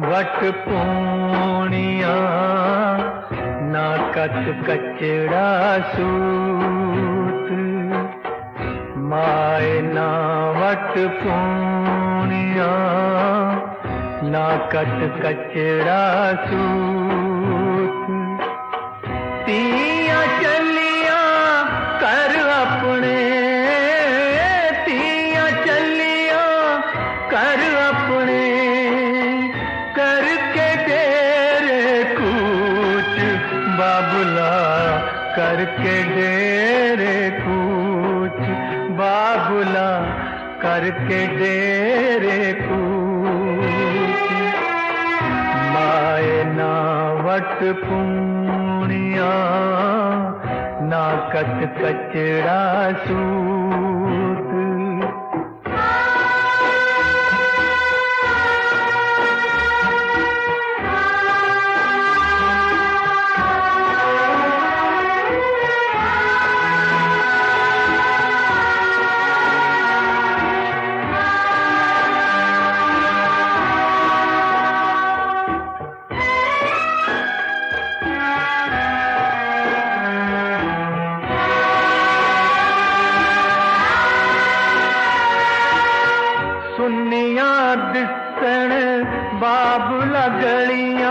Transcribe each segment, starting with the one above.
ਵਟ ਪੂਣੀਆਂ, ਨਾ ਕਤ ਕਚੜਾ ਸੂਤ। ਮਾਏ ਨਾ ਵਟ ਪੂਣੀਆਂ, ਨਾ ਕਤ ਕਚੜਾ ਸੂਤ। ਤੀ ਕਰਕੇ ਡੇਰੇ ਕੂਚ। ਮਾਏ ਨਾ ਵਟ ਪੂਣੀਆਂ ਨਾ ਕਟ ਕਚੜਾ ਸੂਤ ਦਿਸਣ ਬਾਬੁਲਾ ਗਲੀਆਂ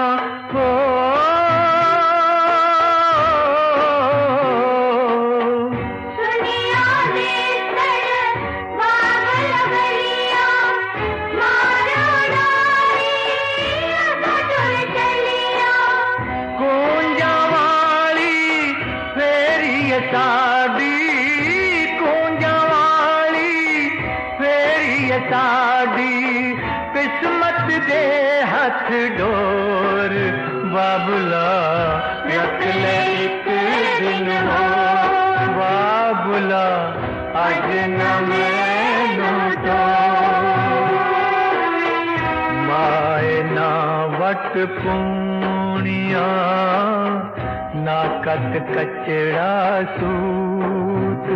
ਡੋਰ, ਬਾਬੁਲਾ ਰੱਖ ਲੈ ਇੱਕ ਦਿਨ ਹੋਰ। ਬਾਬੁਲਾ, ਅੱਜ ਨਾ ਮੈਨੂੰ ਤੋਰ ਮਾਏ ਨਾ ਵਟ ਪੂਣੀਆਂ, ਨਾ ਕਤ ਕਚੜਾ ਸੂਤ।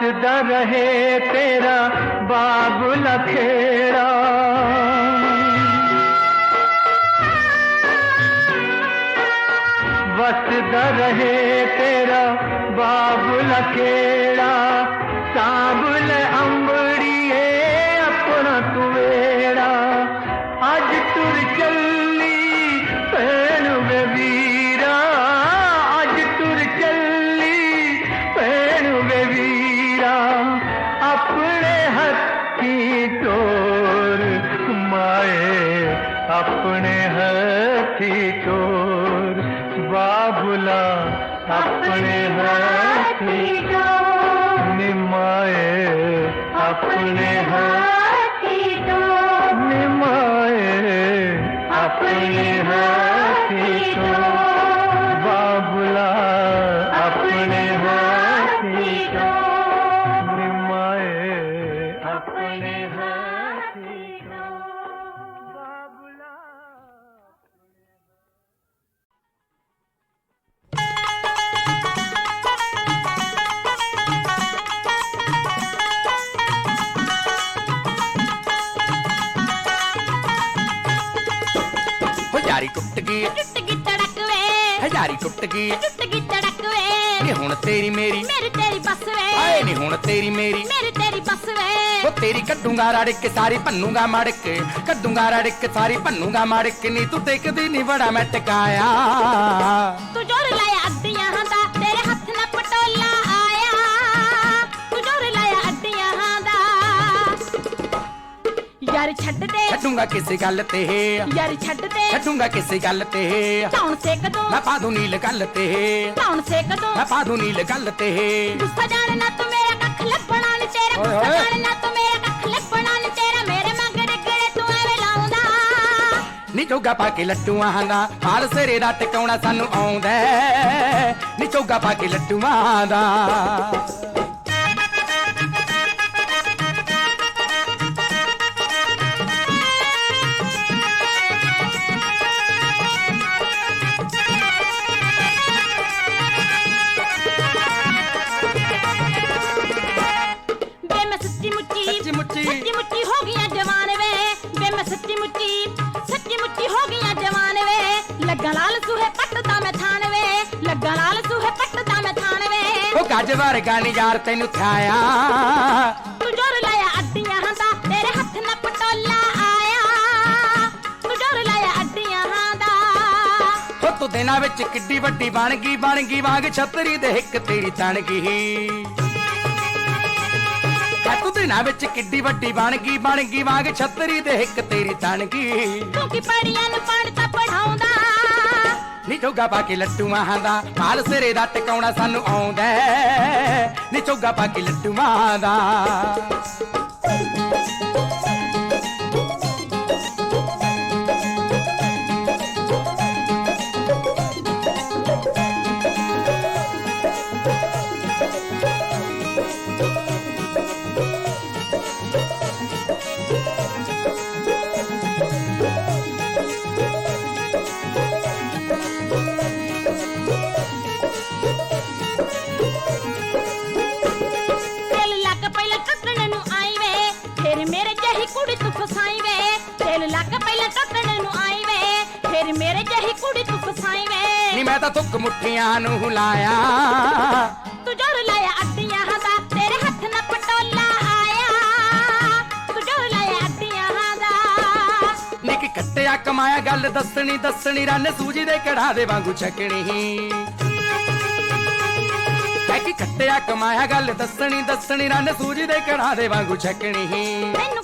ਬਸਦਾ ਰਹੇ ਤੇਰਾ ਬਾਬੁਲਾ ਖੇੜਾ ਵਸਦਾ ਰਹੇ ਤੇਰਾ ਬਾਬੁਲਾ ਖੇੜਾ ਆਪਣੇ ਹੱਥੀ ਤੜਕ ਵੇ। ਨੀ ਹੁਣ ਤੇਰੀ ਮੇਰੀ। ਮੇਰੀ ਤੇਰੀ ਬੱਸ ਵੇ। ਆਏ ਨੀ ਹੁਣ ਤੇਰੀ ਮੇਰੀ। ਮੇਰੀ ਤੇਰੀ ਬੱਸ ਵੇ। ਉਹ ਤੇਰੀ ਕੱਢੂੰਗਾ ਰੜ ਕੇ ਸਾਰੀ ਭੰਨੂਗਾ ਮੜ ਕੇ। ਕੱਢੂੰਗਾ ਰੜ ਕੇ ਸਾਰੀ ਭੰਨੂਗਾ ਨੀ ਤੂੰ ਟਿਕਦੀ ਨਹੀਂ ਬੜਾ ਮੈਂ ਟਿਕਾਇਆ। ਤੂੰ ਜੋਰ ਲਾਇਆ ਛੱਡੂੰਗਾ ਕਿਸੇ ਗੱਲ ਤੇ। ਯਾਰ ਛੱਡ ਦੇ। ਛੱਡੂੰਗਾ ਕਿਸੇ ਗੱਲ ਤੇ। ਧੌਣ ਸੇਕ ਦੋ। ਮੈਂ ਪਾ ਦੂੰ ਨੀਲ ਗੱਲ ਤੇ। ਧੌਣ ਸੇਕ ਦੋ। ਮੈਂ ਪਾ ਦੂੰ ਨੀਲ ਗੱਲ ਤੇ। ਗੁੱਸਾ ਜਾਣ ਨਾ ਤੂੰ ਮੇਰਾ ਕੱਖ ਲੱਭਣਾ ਨੀ ਤੇਰਾ। ਗੁੱਸਾ ਹੋਏ। ਜਾਣ ਨਾ ਤੂੰ ਮੇਰਾ ਕੱਖ ਲੱਭਣਾ ਨੀ ਤੇਰਾ। ਮੇਰੇ ਮਗਰ ਗੜੇ ਤੂੰ ਐਵੇਂ ਲਾਉਂਦਾ। ਨੀ ਚੋਗਾ ਪਾ ਕੇ ਲੱਡੂਆਂ ਦਾ। ਹਾਲ ਸਿਰੇ ਦਾ ਟਿਕਾਉਣਾ ਸਾਨੂੰ ਆਉਂਦਾ। ਨੀ ਚੋਗਾ ਪਾ ਕੇ ਲੱਡੂਆਂ ਦਾ। ਲਾਲ ਸੂਹੇ ਪੱਟਦਾ ਮੈਂ ਵੇ ਲੱਗਾ ਲਾਲ ਸੂਹੇ ਪੱਟਦਾ ਮੈਂ ਵੇ ਉਹ ਗੱਜ ਵਰਗਾ ਨੀ ਯਾਰ ਤੈਨੂੰ ਥਾਇਆ। ਤੂੰ ਜੋਰ ਲਾਇਆ ਅੱਡੀਆਂ ਦਾ ਤੇਰੇ ਹੱਥ ਨਾਲ ਪਟੋਲਾ ਆਇਆ। ਤੂੰ ਜੋਰ ਲਾਇਆ ਅੱਡੀਆਂ ਦਾ। ਉਹ ਤੂੰ ਦਿਨਾਂ ਵਿੱਚ ਕਿੱਡੀ ਵੱਡੀ ਬਣ ਗਈ ਬਣ ਗਈ ਵਾਂਗ ਛਤਰੀ ਦੇ ਇੱਕ ਤੇਰੀ ਤਣ ਗਈ। ਤੂੰ ਦਿਨਾਂ ਵਿੱਚ ਕਿੱਡੀ ਵੱਡੀ ਬਣ ਗਈ ਬਣ ਗਈ ਵਾਂਗ ਛਤਰੀ ਦੇ ਇੱਕ ਤੇਰੀ ਤਣ ਗਈ। ਤੂੰ ਕੀ ਪੜੀਆਂ ਨੂੰ ਪੜ ਤਾਂ ਪੜਾਉਂਦਾ ਨੀ ਚੋਗਾ ਪਾ ਕੇ ਲੱਡੂਆਂ ਦਾ ਹਾਲ ਸਿਰੇ ਦਾ ਟਿਕਾਉਣਾ ਸਾਨੂੰ ਆਉਂਦਾ ਹੈ। ਨੀ ਚੋਗਾ ਪਾ ਕੇ ਲੱਟੂਆਂ ਦਾ ਤਾਂ ਤੁੱਕ ਮੁੱਠੀਆਂ ਨੂੰ ਲਾਇਆ ਤੂੰ ਜੋਰ ਲਾਇਆ ਅੱਡੀਆਂ ਦਾ ਤੇਰੇ ਹੱਥ ਨਾਲ ਪਟੋਲਾ ਆਇਆ। ਤੂੰ ਜੋਰ ਲਾਇਆ ਅੱਡੀਆਂ ਦਾ। ਨੀ ਕਿ ਕੱਟਿਆ ਕਮਾਇਆ ਗੱਲ ਦੱਸਣੀ ਦੱਸਣੀ ਰੰਨ ਸੂਜੀ ਦੇ ਕੜਾ ਦੇ ਵਾਂਗੂ ਛਕਣੀ। ਕਿ ਕੱਟਿਆ ਕਮਾਇਆ ਗੱਲ ਦੱਸਣੀ ਦੱਸਣੀ ਰੰਨ ਸੂਜੀ ਦੇ ਕੜਾ ਦੇ ਵਾਂਗੂ ਛਕਣੀ। ਤੈਨੂੰ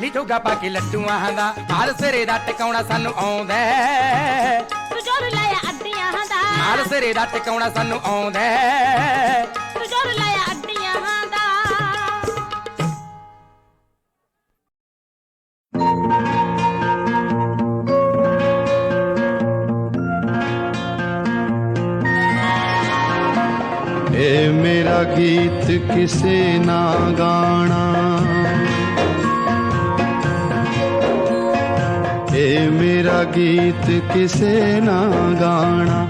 ਨੀ ਚੋਗਾ ਪਾ ਕੇ ਲੱਡੂਆਂ ਦਾ ਹਾਲ ਸਿਰੇ ਦਾ ਟਿਕਾਉਣਾ ਸਾਨੂੰ ਆਉਂਦਾ ਹੈ। ਤੂੰ ਜੋਰ ਲਾਇਆ ਅੱਡੀਆਂ ਦਾ ਹਾਲ ਸਿਰੇ ਦਾ ਟਿਕਾਉਣਾ ਸਾਨੂੰ ਆਉਂਦਾ ਹੈ। ਤੂੰ ਜੋਰ ਲਾਇਆ ਅੱਡੀਆਂ ਦਾ ਏ ਮੇਰਾ ਗੀਤ ਕਿਸੇ ਨਾ ਗਾਣਾ ਮੇਰਾ ਗੀਤ ਕਿਸੇ ਨਾ ਗਾਣਾ।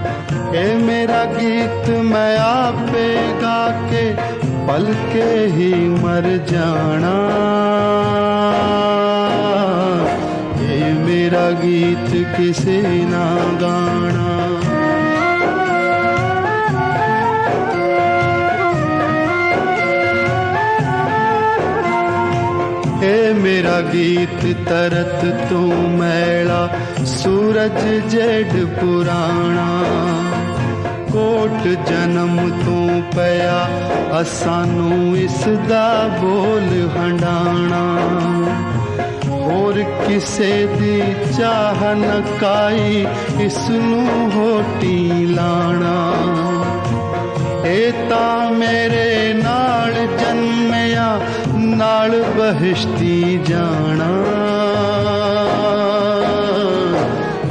ਇਹ ਮੇਰਾ ਗੀਤ ਮੈਂ ਆਪੇ ਗਾ ਕੇ ਪਲ ਹੀ ਮਰ ਜਾਣਾ। ਇਹ ਮੇਰਾ ਗੀਤ ਕਿਸੇ ਨਾ ਗਾਣਾ। ਏ ਮੇਰਾ ਗੀਤ ਤਰਤ ਤੂੰ ਮੈਲਾ, ਸੂਰਜ ਜੜ ਪੁਰਾਣਾ। ਕੋਟ ਜਨਮ ਤੋਂ ਪਿਆ ਅਸਾਂ ਨੂੰ ਇਸ ਦਾ ਬੋਲ ਹੰਡਾਣਾ। ਹੋਰ ਕਿਸੇ ਦੀ ਚਾਹ ਨ ਕਾਈ ਇਸ ਨੂੰ ਹੋਟੀ ਲਾਣਾ। ਇਹ ਤਾਂ ਮੇਰੇ ਨਾਲ ਨਾਲ ਬਹਿਸ਼ਤੀ ਜਾਣਾ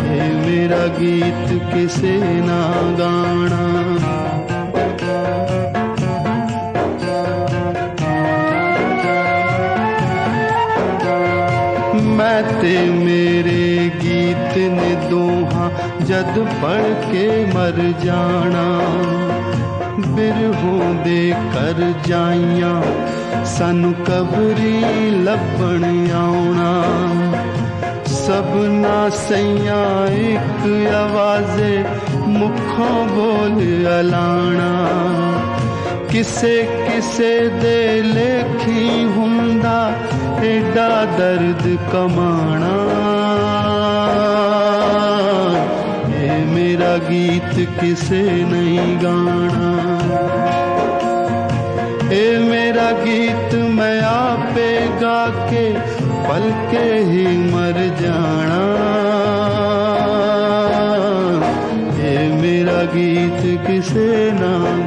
ਇਹ ਮੇਰਾ ਗੀਤ ਕਿਸੇ ਨਾ ਗਾਣਾ ਮੈਂ ਤੇ ਮੇਰੇ ਗੀਤ ਨੇ ਦੋਹਾਂ ਜਦ ਪੜ ਕੇ ਮਰ ਜਾਣਾ ਬਿਰਹੋਂ ਦੇ ਕਰ ਜਾਈਆਂ ਸਾਨੂੰ ਕਬਰੀ ਲੱਭਣ ਆਉਣਾ। ਸਭਨਾ ਸਈਆਂ ਇੱਕ ਆਵਾਜ਼ੇ ਮੁਖੋਂ ਬੋਲ ਅਲਾਣਾ ਕਿਸੇ ਕਿਸੇ ਦੇ ਲੇਖੀ ਹੁੰਦਾ ਏਡਾ ਦਰਦ ਕਮਾਣਾ। ਇਹ ਮੇਰਾ ਗੀਤ ਕਿਸੇ ਨਹੀਂ ਗਾਣਾ। ਇਹ ਪਲ ਕੇ ਹੀ ਮਰ ਜਾਣਾ। ਇਹ ਮੇਰਾ ਗੀਤ ਕਿਸੇ ਨਾਲ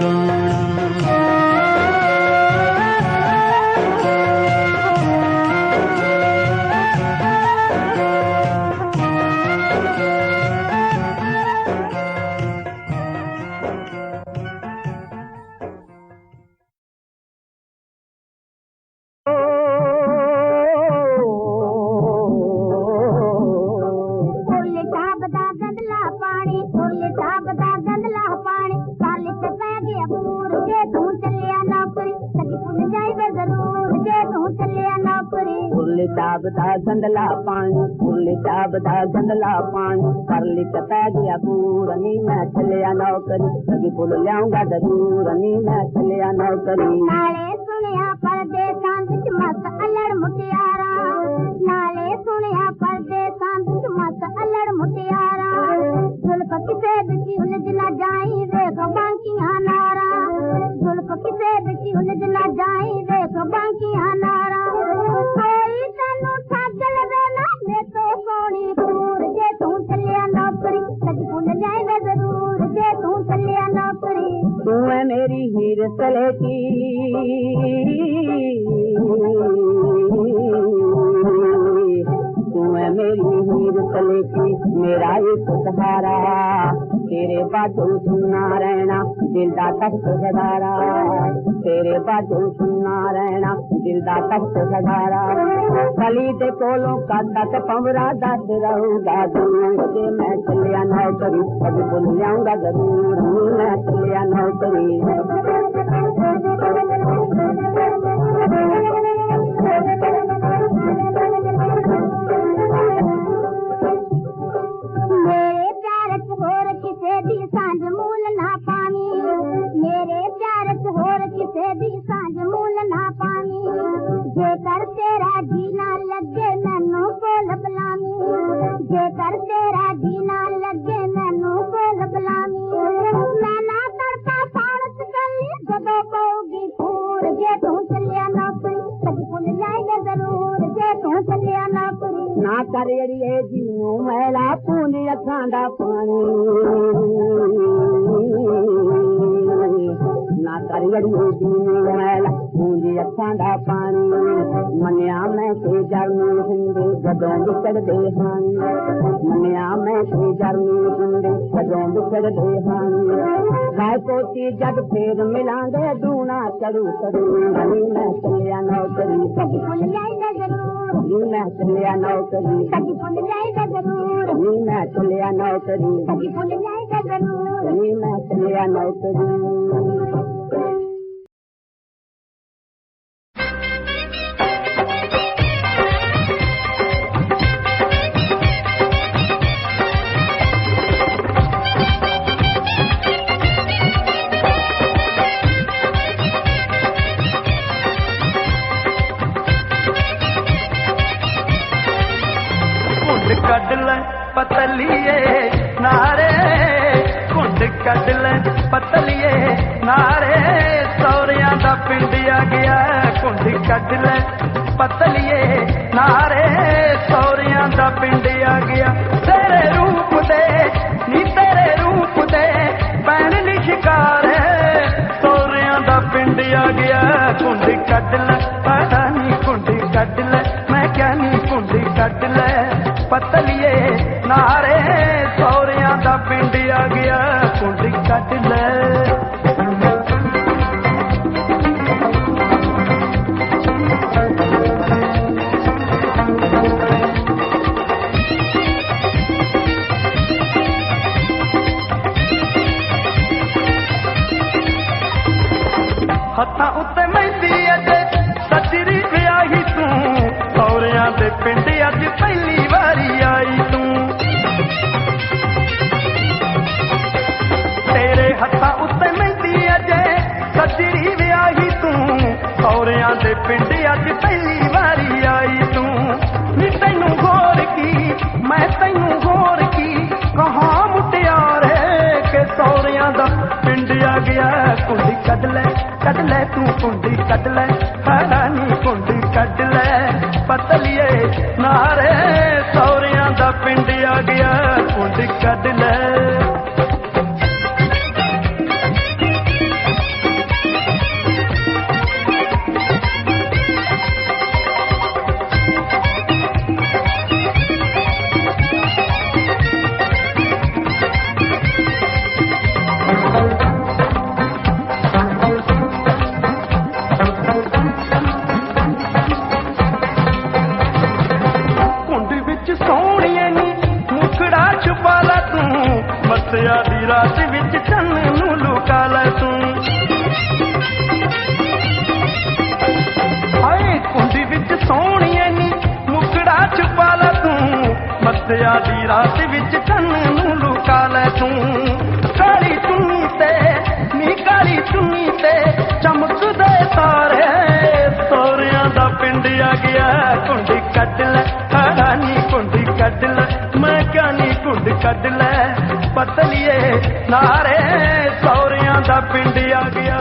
ਦਾ ਗੰਦਲਾ ਪਾਣੀ, ਫੁੱਲ ਟਾਪ ਦਾ ਗੰਦਲਾ ਪਾਣੀ ਕਰ ਲਈ ਤੇ ਪੈ ਗਿਆ ਪੂਰ ਨੀ ਮੈਂ ਚੱਲਿਆ ਨੌਕਰੀ ਕਦੀ ਫੁੱਲ ਲਿਆਉਂਗਾ ਜ਼ਰੂਰ ਨੀ ਮੈਂ ਚੱਲਿਆ ਨੌਕਰੀ। ਨਾਲੇ ਤੂੰ ਹੈ ਮੇਰੀ ਹੀਰ ਸਲੇਟੀ ਤੂੰ ਹੈ ਮੇਰੀ ਹੀਰ ਸਲੇਟੀ ਮੇਰਾ ਇੱਕ ਸਹਾਰਾ, ਤੇਰੇ ਬਾਝੋਂ ਸੁਣਨਾ ਰਹਿਣਾ, ਦਿਲ ਦਾ ਤਖਤ ਤੇਰੇ ਬਾਝੋਂ ਸੁਣਨਾ ਰਹਿਣਾ ਦਿਲ ਦਾ ਤਖਤ ਸਦਾਰਾ ਕਲੀ ਦੇ ਕੋਲੋਂ ਕਾਦਾ ਤੇ ਪੰਵਰਾ ਦੱਸ ਰਹੂਗਾ ਦੂਰ ਜੇ ਮੈਂ ਚੱਲਿਆ ਨੌਕਰੀ ਕਦੀ ਭੁੱਲ ਜਾਊਂਗਾ, ਜ਼ਰੂਰ ਮੈਂ ਚੱਲਿਆ ਨੌਕਰੀ। ਮੇਰੇ ਪਿਆਰ ਚ ਹੋਰ ਕਿਸੇ ਦੀ ਸਾਂਝ ਮੂਲ ਵਿਛੜਦੇ ਹਨ ਮੰਨਿਆ ਮੈਂ ਤੇ ਜਰਨੀ ਹੁੰਦੇ ਜਦੋਂ ਵਿਛੜਦੇ ਹਨ ਗਾਇ ਕੋਤੀ ਜਦ ਫੇਰ ਮਿਲਾਂਗੇ ਦੂਣਾ ਚੜੂ ਚੜੂ ਨਹੀਂ ਮੈਂ ਚੱਲਿਆ ਨੌਕਰੀ ਕਦੀ ਭੁੱਲ ਜਾਏਗਾ ਜ਼ਰੂਰ ਨੀ ਮੈਂ ਚੱਲਿਆ ਨੌਕਰੀ ਕਦੀ ਭੁੱਲ ਜਾਏਗਾ ਜ਼ਰੂਰ ਨੀ ਮੈਂ ਚੱਲਿਆ ਨੌਕਰੀ ਕਦੀ ਭੁੱਲ ਜਾਏਗਾ ਜ਼ਰੂਰ ਨੀ ਮੈਂ ਚੱਲਿਆ ਨੌਕਰੀ ਦਾ ਗਿਆ ਘੁੰਡ ਕੱਢ ਲੈ। ਪਤਲੀਏ ਨਾਰੇ, ਸੌਰਿਆਂ ਦਾ ਪਿੰਡਿਆ ਗਿਆ। ਤੇਰੇ ਰੂਪ ਦੇ ਨੀ ਤੇਰੇ ਰੂਪ ਦੇ ਪੈਣ ਨੀ ਸ਼ਿਕਾਰ। ਸੌਰਿਆਂ ਦਾ ਪਿੰਡ ਆ ਗਿਆ ਘੁੰਡ ਕੱਢ ਲੈ। ਪਤਾ ਹੱਥਾਂ ਉੱਤੇ ਮਹਿੰਦੀ ਅੱਜ ਸੱਜਰੀ ਵਿਆਹੀ ਤੂੰ ਔਰਿਆਂ ਦੇ ਪਿੰਡ ਅੱਜ ਪਹਿਲੀ ਵਾਰੀ ਆਈ ਤੂੰ। ਤੇਰੇ ਹੱਥਾਂ ਉੱਤੇ ਮਹਿੰਦੀ ਅੱਜ ਸੱਜਰੀ ਵਿਆਹੀ ਤੂੰ ਔਰਿਆਂ ਦੇ ਪਿੰਡ ਅੱਜ ਪਹਿਲੀ ਵਾਰੀ ਆਈ ਤੂੰ। ਨੀ ਤੈਨੂੰ ਹੋਰ ਕੀ, ਮੈਂ ਤੈਨੂੰ ਹੋਰ ਕੀ ਕਹਾ ਮੁਟਿਆਰੇ ਕਿ ਸੌਰਿਆਂ ਦਾ ਪਿੰਡ ਆ ਗਿਆ, ਕੁੜੀ ਕੱਢ ਲੈ। ਕੱਢ ਲੈ, ਤੂੰ ਕੁੰਡੀ ਕੱਢ ਲੈ ਹਾੜਾ ਨੀ ਕੁੰਡੀ ਕੱਢ ਲੈ। ਪਤਲੀਏ ਨਾਰੇ ਸੌਰਿਆਂ ਦਾ ਪਿੰਡ ਆ ਗਿਆ, ਕੁੰਡੀ ਕੱਢ ਲੈ। ਕੱਢ ਲੈ ਪਤਲੀਏ ਨਾਰੇ ਸੌਰਿਆਂ ਦਾ ਪਿੰਡ ਆ ਗਿਆ।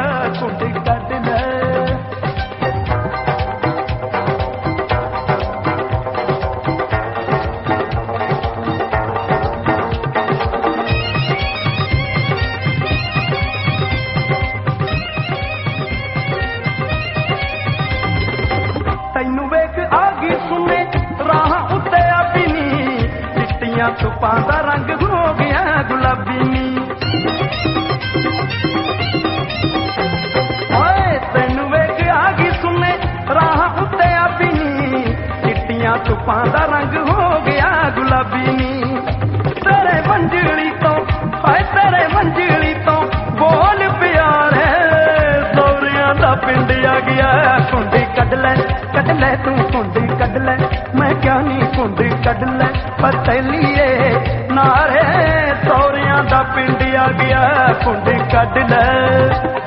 ਕੁੰਡੀ ਕੱਢ ਲੈ ਪਤਲੀਏ। ਨਾਰੇ ਸੌਰਿਆਂ ਦਾ ਪਿੰਡ ਆ ਗਿਆ ਕੁੰਡੀ ਕੱਢ ਲੈ।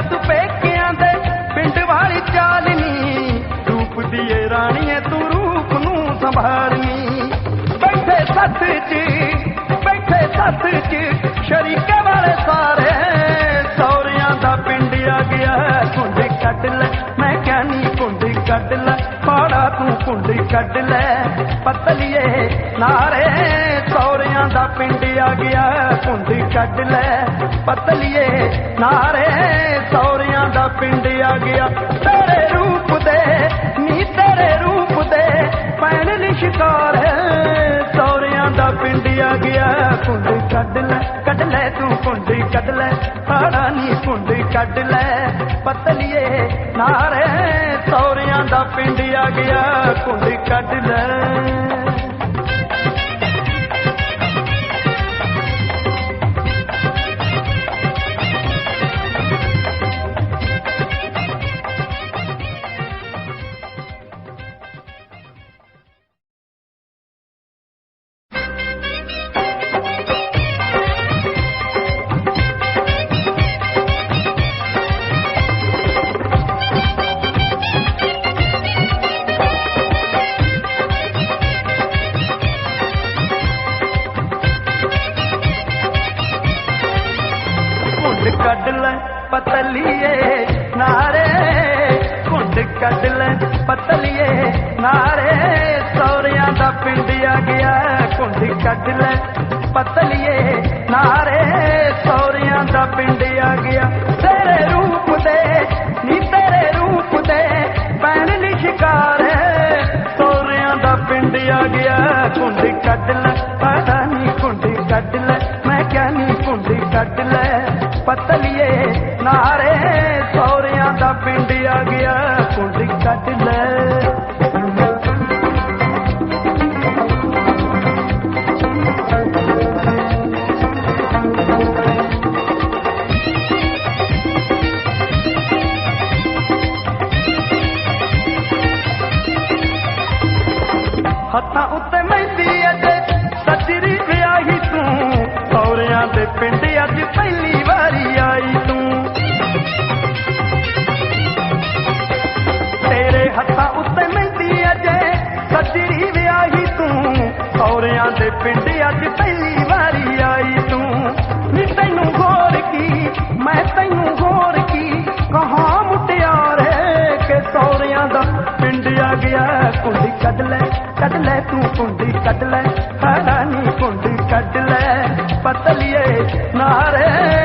ਭੁੱਲ ਤੂੰ ਪੇਕਿਆਂ ਦੇ ਪਿੰਡ ਵਾਲੀ ਚਾਲਨੀ। ਰੂਪ ਦੀ ਰਾਣੀਏ, ਤੂੰ ਰੂਪ ਨੂੰ ਸੰਭਾਲਨੀ। ਬੈਠੇ ਸੱਥ 'ਚ, ਬੈਠੇ ਸੱਥ 'ਚ, ਸ਼ਰੀਕੇ ਵਾਲੇ ਸਾਰੇ। ਸੌਰਿਆਂ ਦਾ ਪਿੰਡ ਆ ਗਿਆ, ਕੁੰਡੀ ਕੱਢ ਲੈ। ਮੈਂ ਕਿਹਾ ਨੀ ਕੁੰਡੀ ਕੱਢ ਲੈ, ਪਾੜਾ ਤੂੰ ਕੁੰਡੀ ਕੱਢ ਲੈ। ਪਤਲੀਏ ਨਾਰੇ ਸੌਰਿਆਂ ਦਾ ਪਿੰਡ ਆ ਗਿਆ, ਕੁੰਡੀ ਕੱਢ ਲੈ, ਪਤਲੀਏ। ਨਾਰੇ ਸੌਰਿਆਂ ਦਾ ਪਿੰਡ ਆ ਗਿਆ। ਤੇਰੇ ਰੂਪ ਦੇ, ਨੀ ਤੇਰੇ ਰੂਪ ਦੇ ਪੈਣ ਲਈ ਸ਼ਿਕਾਰ। ਸੌਰਿਆਂ ਦਾ ਪਿੰਡ ਆ ਗਿਆ, ਕੁੰਡੀ ਕੱਢ ਲੈ ਕੱਢ ਲੈ ਤੂੰ ਕੁੰਡੀ, ਕੱਢ ਲੈ। ਹਾੜਾ ਨੀ ਕੁੰਡੀ ਕੱਢ ਲੈ, ਪਤਲੀਏ। ਨਾਰੇ ਸੌਰਿਆਂ ਦਾ ਪਿੰਡ ਆ ਗਿਆ, ਕੁੰਡੀ ਕੱਢ ਲੈ। ਕੱਢ ਲੈ ਪਤਲੀਏ। ਪਤਲੀਏ ਨਾਰੇ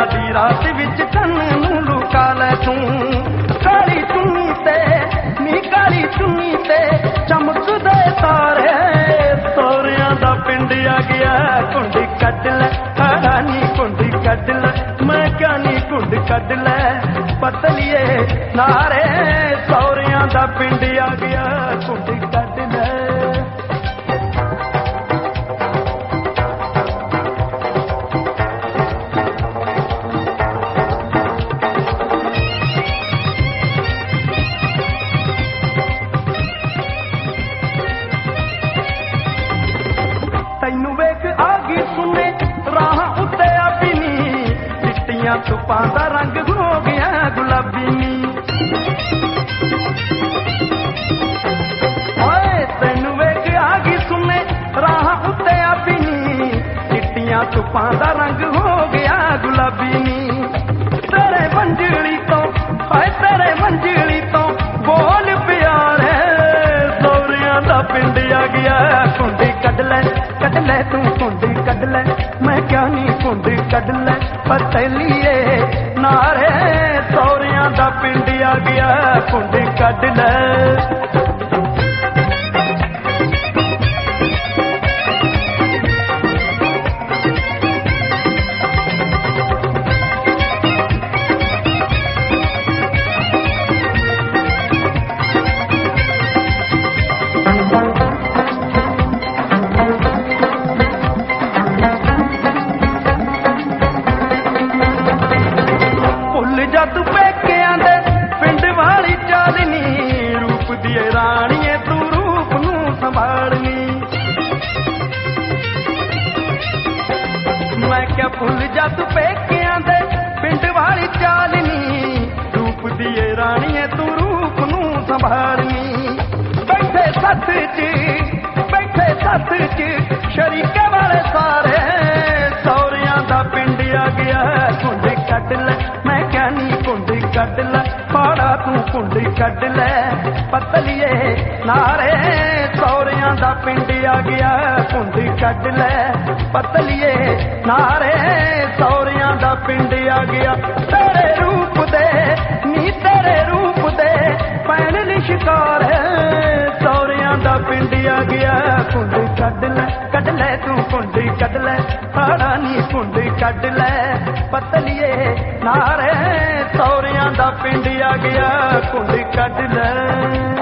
ਮੱਸਿਆ ਦੀ ਰਾਤ ਵਿੱਚ ਚੰਨ ਨੂੰ ਲੁਕਾ ਲੈ ਤੂੰ। ਕਾਲੀ ਚੁੰਨੀ ਤੇ ਨੀ ਕਾਲੀ ਚੁੰਨੀ ਤੇ ਚਮਕਦੇ ਤਾਰੇ। ਸੋਰਿਆਂ ਦਾ ਪਿੰਡ ਆ ਗਿਆ, ਕੁੰਡੀ ਕੱਢ ਲੈ। ਹਾੜਾ ਨੀ ਕੁੰਡੀ ਕੱਢ ਲੈ, ਮੈਂ ਕਿਆ ਨੀ ਕੁੰਡ ਕੱਢ ਲੈ। ਪਤਲੀਏ ਨਾਰੇ ਸੌਰਿਆਂ ਦਾ ਪਿੰਡ ਆ ਗਿਆ, ਕੁੰਡੀ ਕੱਢ ਚਿੱਟੀਆਂ ਦਾ ਰੰਗ ਹੋ ਗਿਆ ਗੁਲਾਬੀ। ਓਏ, ਤੈਨੂੰ ਵੇਖ ਆ ਗਈ ਸੁਨੇ ਰਾਹ ਉੱਤੇ ਆਪੀ। ਨੀ ਚਿੱਟੀਆਂ ਧੁੱਪਾਂ ਦਾ ਰੰਗ ਹੋ ਗਿਆ ਗੁਲਾਬੀ। ਨੀ ਤੇਰੇ ਮੰਜਲੀ ਤੋਂ, ਹਾਏ, ਤੇਰੇ ਮੰਜਲੀ ਤੋਂ ਬੋਲ ਪਿਆਰੇ। ਸੌਰਿਆਂ ਦਾ ਪਿੰਡ ਆ ਗਿਆ, ਕੁੰਡੀ ਕੱਢ ਲੈ ਕੱਢ ਲੈ ਤੂੰ ਕੁੰਡੀ ਕੱਢ ਲੈ। ਮੈਂ ਕਿਹਾ ਨਹੀਂ ਕੁੰਡੀ ਕੱਢ ਲੈ। ਪਤਲੀਏ ਨਾਰੇ ਸੌਰਿਆਂ ਦਾ ਪਿੰਡ ਆ ਗਿਆ ਕੁੰਡੀ ਕੱਢ ਲੈ। ਕੁੰਡੀ ਕੱਢ ਲੈ ਪਤਲੀਏ ਨਾਰੇ, ਸੌਰਿਆਂ ਦਾ ਪਿੰਡ ਆ ਗਿਆ ਕੁੰਡੀ ਕੱਢ ਲੈ ਪਤਲੀਏ ਨਾਰੇ, ਸੌਰਿਆਂ ਦਾ ਪਿੰਡ ਆ ਗਿਆ। ਤੇਰੇ ਰੂਪ ਦੇ, ਨੀ ਤੇਰੇ ਰੂਪ ਦੇ ਪੈਣ ਲਈ ਸ਼ਿਕਾਰ ਆ ਗਿਆ, ਕੁੰਡੀ ਕੱਢ ਲੈ ਕੱਢ ਲੈ ਤੂੰ ਕੁੰਡੀ ਕੱਢ ਲੈ, ਹਾੜਾ ਨੀ ਕੁੰਡੀ ਕੱਢ ਲੈ। ਪਤਲੀਏ ਨਾਰੇ, ਸੌਰਿਆਂ ਦਾ ਪਿੰਡ ਆ ਗਿਆ, ਕੁੰਡੀ ਕੱਢ ਲੈ।